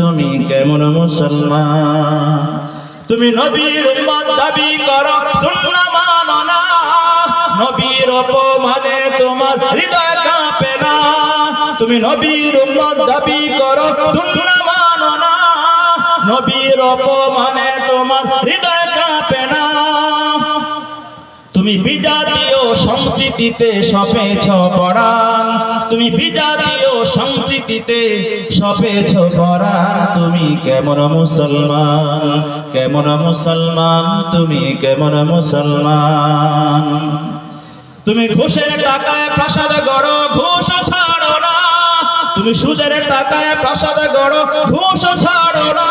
তুমি কেমন মুসলমান? তুমি নবীর উম্মত দাবি করো সুন্নাহ মানো না। নবীর অপমানে তোমার হৃদয় কাঁপে না। তুমি নবীর উম্মত দাবি করো সুন্নাহ মানো না। নবীর অপমানে তোমার হৃদয় কাঁপে না। তুমি বিজাতীয় সংস্কৃতিতে সপেছ পড়ান তুমি বিজাতীয় সংস্কৃতিতে সপেছ পড়ান তুমি কেমন মুসলমান? কেমন মুসলমান? তুমি কেমন মুসলমান? তুমি ঘুষের টাকায় প্রাসাদ গড়ো, ঘুষ ছাড়ো না। তুমি সুদের টাকায় প্রাসাদ গড়ো, ঘুষ ছাড়ো না।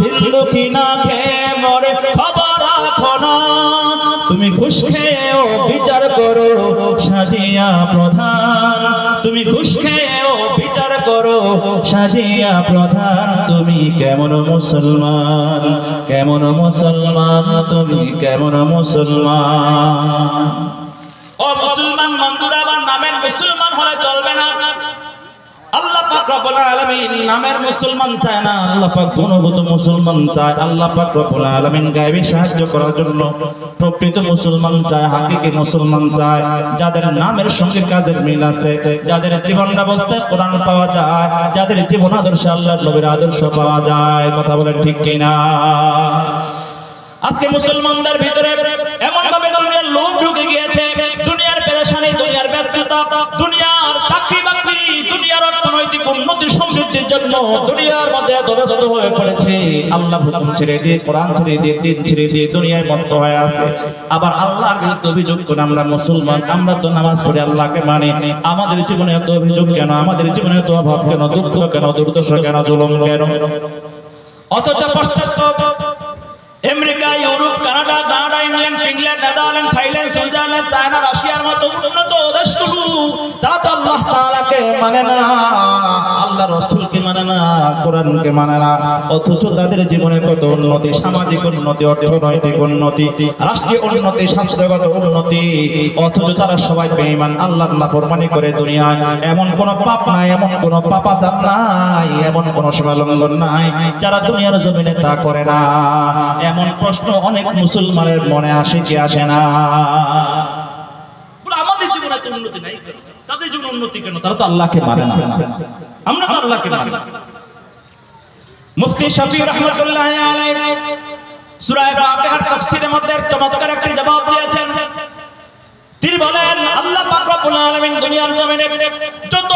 ভিল্লুখি না খেয়ে মরে খবর রাখো না। তুমি ঘুষ খেয়েও বিচার করো, সাজিয়া প্রধান সাজিয়া প্রধান তুমি কেমন মুসলমান? কেমন মুসলমান? তুমি কেমন মুসলমান? ও মুসলমান বন্ধুরা আমার নামের মুসলমান হলে চলবে না আল্লাহ পাক আল্লাহ আল্লাহ যাদের নামের সঙ্গে কাজের মিল আছে, যাদের জীবন ব্যবস্থায় কোরআন পাওয়া যায়, যাদের জীবন আদর্শে আল্লাহর নবীর আদর্শ পাওয়া যায়। কথা বলেন ঠিক কিনা? আজকে মুসলমানদের ভিতরে এমন ভাবে ঢুকে গিয়েছে, দুনিয়ার পেরেশানি, দুনিয়ার ব্যস্ততা, দুনিয়ার জন্য দুনিয়ার মধ্যে হয়ে পড়েছে। আল্লাহ হুকুম ছেড়ে দিয়ে, কোরআন ছেড়ে দিয়ে, দিন ছেড়ে দিয়ে দুনিয়ায় মত্ত হয়ে আছে। আবার আল্লাহর বিরুদ্ধে অভিযোগ করে আমরা মুসলমান, আমরা তো নামাজ পড়ে আল্লাহকে মানে। আমাদের জীবনে এত অভিযোগ কেন? আমাদের জীবনে এত অভাব কেন? দুঃখ কেন? দুর্দশা কেন? জুলুম কেন? অথচ পশ্চাৎ America, Europe, Canada Canada, England Finland Netherland, Thailand, Switzerland, China, রাশিয়ার মতো উন্নত দেশগুলো তারা তো আল্লাহ তাআলাকে মানে না। আল্লাহ রাসূলকে মানে না, কোরআনকে মানে না। অথচ তাদের জীবনে কত উন্নতি, সামাজিক উন্নতি, অর্থনৈতিক উন্নতি, রাষ্ট্রীয় উন্নতি, স্বাস্থ্যগত উন্নতি। অথচ তারা সবাই বেঈমান, আল্লাহর নাফরমানি করে দুনিয়ায়। এমন কোন পাপ নাই, এমন কোন পাপাচার নাই, এমন কোন সীমালঙ্ঘন নাই, যারা দুনিয়ার জমিনে তা করে না। এমন প্রশ্ন অনেক মুসলমানের মনে আসে কি আসে না। আমাদের জীবনে উন্নতি নাই তাদের জীবনে উন্নতি কেন? তারা তো আল্লাহকে মানে না। আমরা আল্লাহকে মানি। মুফতি শফি রহমাতুল্লাহ আলাইহি সূরা ফাতিহার তাফসীরের মধ্যে চমৎকার একটি জবাব দিয়েছেন তিনি বলেন আল্লাহ পাক রব্বুল আলামিন দুনিয়ার জমিনে যত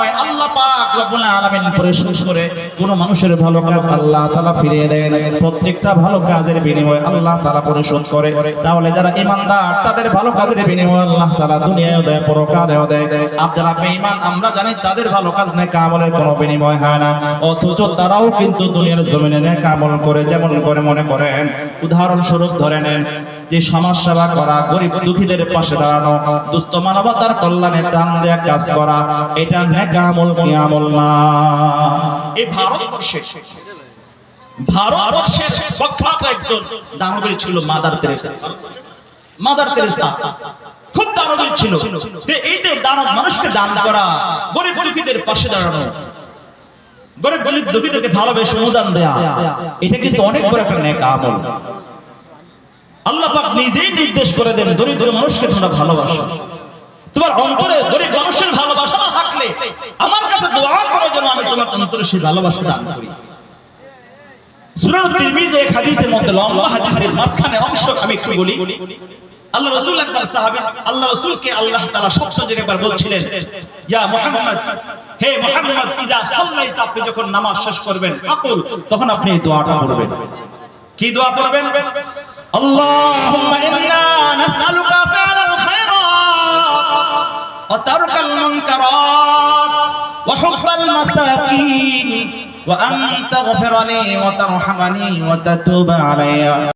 বিনিময় আল্লাহ পাক রব্বুল আলামিন পরিশোধ করে কোন মানুষের ভালো কাজ আল্লাহ তাআলা ফিরিয়ে দেন। প্রত্যেকটা ভালো কাজের বিনিময় আল্লাহ তাআলা পরিশোধ করে। তাহলে যারা ঈমানদার, তাদের ভালো কাজের বিনিময় আল্লাহ তাআলা দুনিয়ায়ও দেয়, পরকালেও দেয়। আর বেঈমান, আমরা জানি তাদের ভালো কাজ নেক আমলের কোনো বিনিময় হয় না। অথচ তারাও কিন্তু দুনিয়ার জমিনে নেক আমল করে, যেমন করে মনে করেন। উদাহরণস্বরূপ ধরে নেন যে সমাজ সেবা করা, গরিব দুঃখীদের পাশে দাঁড়ানো, দুস্থ মানবতার কল্যাণে দান দেয়া কাজ করা, এটা নেক আমল কি আমল না এই ভারতবর্ষে ভারতবর্ষের প্রখ্যাত একজন দানবীর ছিল মাদার তেরেসা। মাদার তেরেসা খুব দানবীর ছিল। যে এই যে দানব মানুষকে দান করা, গরিব দুঃখীদের পাশে দাঁড়ানো, গরিব গরিব দুঃখীদেরকে ভালোবেসে অনুদান দেয়া, এটা কিন্তু অনেক বড় একটা নেক আমল আল্লাহ পাক নিজেই নির্দেশ করে দেন, দরিদ্র মানুষকে তোমরা ভালোবাসো। তোমার অন্তরে গরিব মানুষের ভালোবাসা না থাকলে আমার কাছে দোয়া করো যেন আমি তোমার অন্তরে সেই ভালোবাসা দান করি। এক হাদিসের মধ্যে লম্বা হাদিসের মাঝখানে অংশ আমি একটু বলি। আল্লাহ রাসূল সাহাবী, আল্লাহ রাসূলকে আল্লাহ তাআলা একবার বলছিলেন, ইয়া মুহাম্মদ, হে মুহাম্মদ ইজা আপনি যখন নামাজ শেষ করবেন, আকুল, তখন আপনি এই দোয়াটা পড়বেন। কি দোয়া পড়বেন? اللهم إنا نسألك فعل الخيرات وترك المنكرات وحب المساكين وأن تغفر لي وترحمني وتتوب علي.